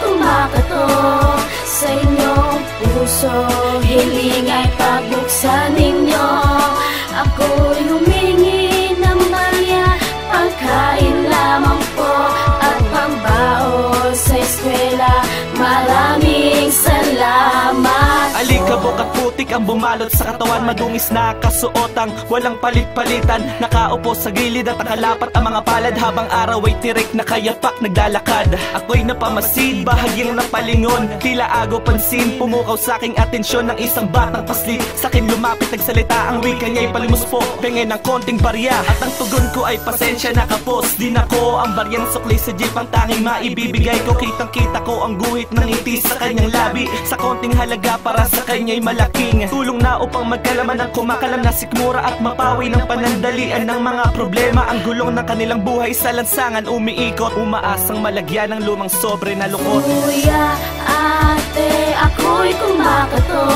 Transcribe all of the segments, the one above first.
kumakato Sa inyong puso. Hiling ay pagbuksan ninyo. Ako'y humingi ng Maria Pagkain lamang po. At pambao sa eskwela Maraming salamat Alikabok at putik ang bumalot sa katawan. Madungis na kasuotang walang palit-palitan. Nakaupo sa gilid at nakalapat ang mga palad. Habang araw ay tirik na kayapak naglalakad. Ako'y napamasid, bahagyang napalingon Tila agaw pansin, pumukaw sa aking atensyon Ng isang batang paslit. Sa akin lumapit nagsalita ang wika niya'y palimus po Pengen ng konting barya. At ang tugon ko ay pasensya na kapos. Din ako ang baryang sukli sa jeep. Ang tanging maibibigay ko Kitang kita ko ang guhit ng ngiti sa kanyang labi. Sa konting halaga para sa kanya'y malaking Tulong na upang magkalaman ng kumakalam na sikmura At mapawi ng panandalian ng mga problema. Ang gulong ng kanilang buhay sa lansangan umiikot. Umaasang malagyan ng lumang sobre na lungkot Kuya, ate, ako'y kumakato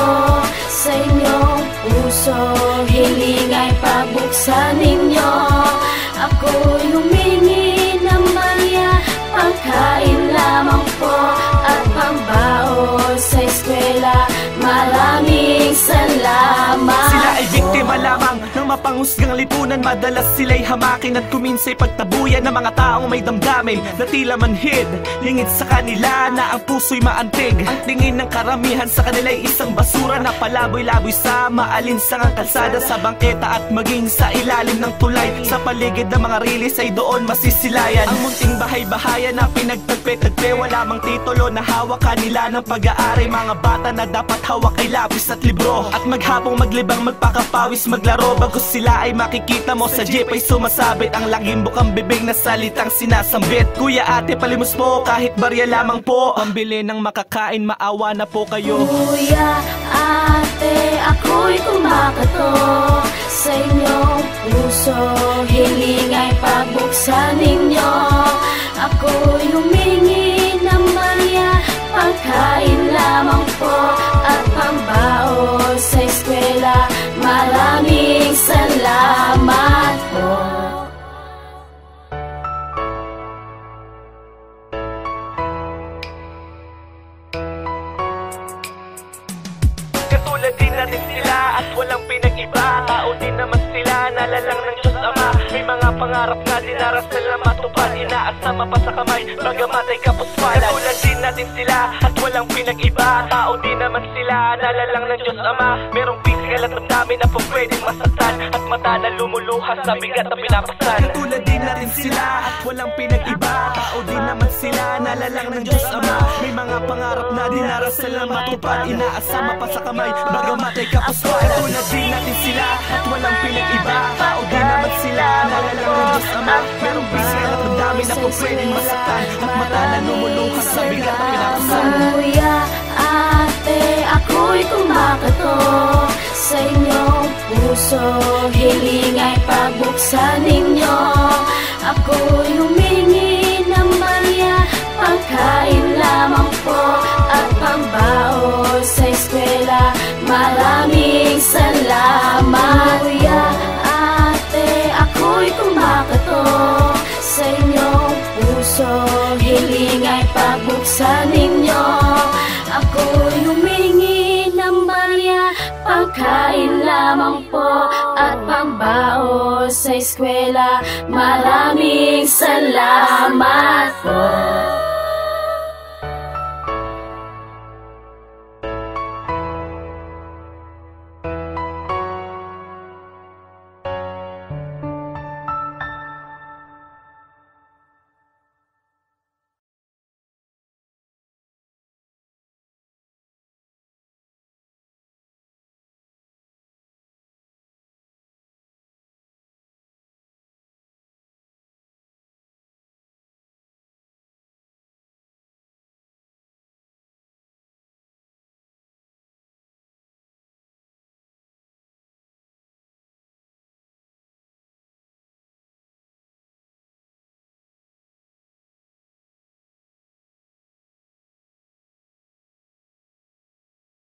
Sa inyong puso. Hiling ay pagbuksan ninyo. Ako'y humingi ng Maria Pagkain lamang ng mapanghusgang lipunan Madalas sila'y hamakin at kuminsay pagtabuyan Ng mga taong may damdamin na tila manhid. Lingit sa kanila na ang puso'y maantig. Ang tingin ng karamihan sa kanila'y isang basura Na palaboy-laboy sa maalinsangang kalsada Sa bangketa at maging sa ilalim ng tulay. Sa paligid ng mga rilis ay doon masisilayan. Ang munting bahay-bahayan na pinagtagpe-tagpe Wala mang titulo na hawak kanila ng pag-aari. Mga bata na dapat hawak ay lapis at libro. At maghapong maglibang magpakapawis maglaro Bago sila ay makikita mo sa jeep ay sumasabit. Ang laging bukang bibig na salitang sinasambit. Kuya ate palimos po kahit barya lamang po. Pambili ng makakain maawa na po kayo. Kuya, ate, ako'y kumakato. Sa inyong puso Hiling ay pagbuksan ninyo Katulad din natin sila at walang pinag-iba. Tao din naman sila, nalalang ng Diyos Ama. May mga pangarap na dinarasal na matupad. Inaasama pa sa kamay, bagamat ay kapuspalan Katulad din natin sila at walang pinag-iba. Tao din naman sila, nalalang ng Diyos Ama. Merong physical at damdamin na po pwedeng masaktan At mata na lumuluha sa bigat na pinapasan Katulad din natin sila at walang pinag-iba. Tao din naman sila, nalalang ng Diyos Ama. May mga pangarap na dinarasal na matupad Inaasama pa sa kamay, bagamat ay kapuspalan Katulad din natin sila at walang pinag-iba. Tao din naman sila, nalalang ng Diyos Ama. Merong physical at damdamin na po pwedeng masaktan. At mata na lumuluha sa bigat na pinapasan Kuya, ate, ako'y kumakato Sa inyong puso Hiling ay pagbuksan ninyo. Ako'y humingi ng Maria Pagkain lamang po At pambao sa eskwela. Maraming salamat. Kuya, ate, ako'y kumakato Sa inyong puso. Hiling ay pagbuksan ninyo. Ako'y humingi ng Maria Pagkain lamang po At pambao sa eskwela. Maraming salamat po